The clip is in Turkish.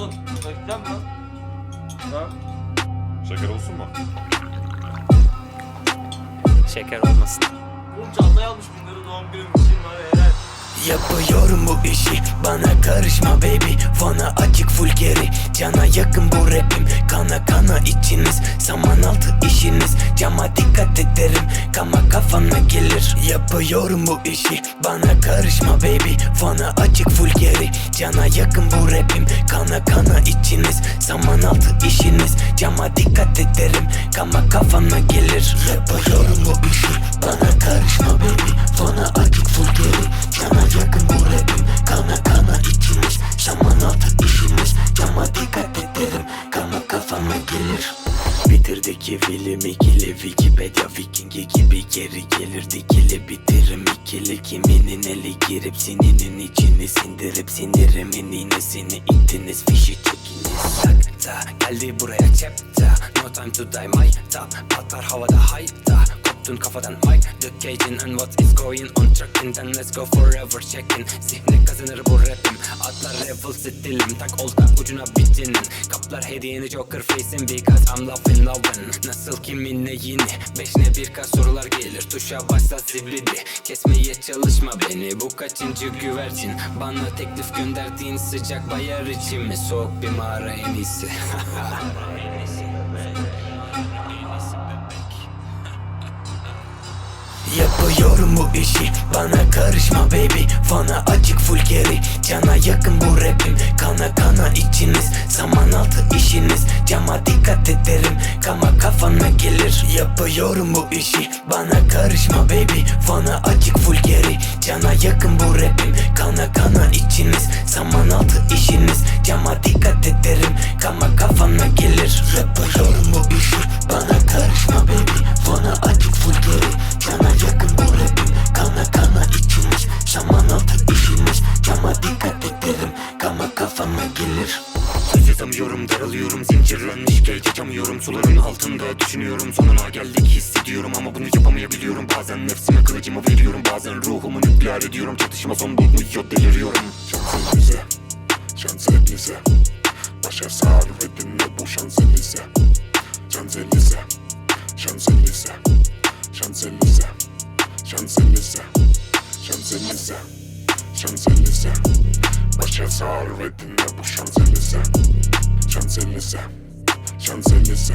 oldun. Bakacağım lan. Ha? Şeker olsun mu? Şeker olmasın. Oğlum çantaya almış bunları doğum günüm için var helal. Yapıyorum bu işi Bana karışma baby Fana açık full geri Cana yakın bu rapim Kana kana içiniz Saman altı işiniz Cama dikkat ederim Kama kafana gelir. Yapıyorum bu işi. Bana karışma baby. Fana açık full geri. Cana yakın bu rapim. Kana kana içiniz. Saman altı işiniz. Cama dikkat ederim. Kama kafana gelir. Yapıyorum bu işi. Bana karışma baby Bitirdik film ikili Wikipedia vikingi gibi geri gelir Dikili bitirim ikili. Kiminin eli girip sininin içini sindirip Sinirimin iğnesini ittiniz. Fişi çekiniz. Sakta geldi buraya chapter. No time to die my top. Patlar havada hayta. Koptun kafadan mic The caging. And what is going on? Trucking then let's go forever checking. Zihne kazanır bu rapim Atlar level stilim Tak olta ucuna bitinin Kaplar hediyeni joker face'in. Because I'm loving loving Nasıl kimin neyini? Beşine birkaç sorular gelir. Tuşa başla zibidi Kesmeye çalışma beni. Bu kaçıncı güvercin? Bana teklif gönderdiğin sıcak bayar içimi. Soğuk bir mağara en iyisi bu işi. Bana karışma baby Fana açık full geri. Cana yakın bu rapim Kana kana içiniz. Saman altı işiniz Cama dikkat ederim. Kama kafana gelir Yapıyorum bu işi. Bana karışma baby Fana açık full geri. Cana yakın bu rapim Kana kana içiniz. Saman altı işiniz Kafama gelir. Söz yazamıyorum daralıyorum zincirlenmiş geç açamıyorum Suların altında düşünüyorum sonuna geldik hissediyorum Ama bunu yapamayabiliyorum. Bazen nefsime kılıcımı veriyorum Bazen ruhumu nükleer ediyorum. Çatışma son bulmuyor deliriyorum. Şanselize, şanselize Başa sar ve dinle bu şanselize Şanselize, şanselize Şanselize, şanselize Şanselize, şanselize Başa sar ve dinle bu şanselize Şanzelize, şanzelize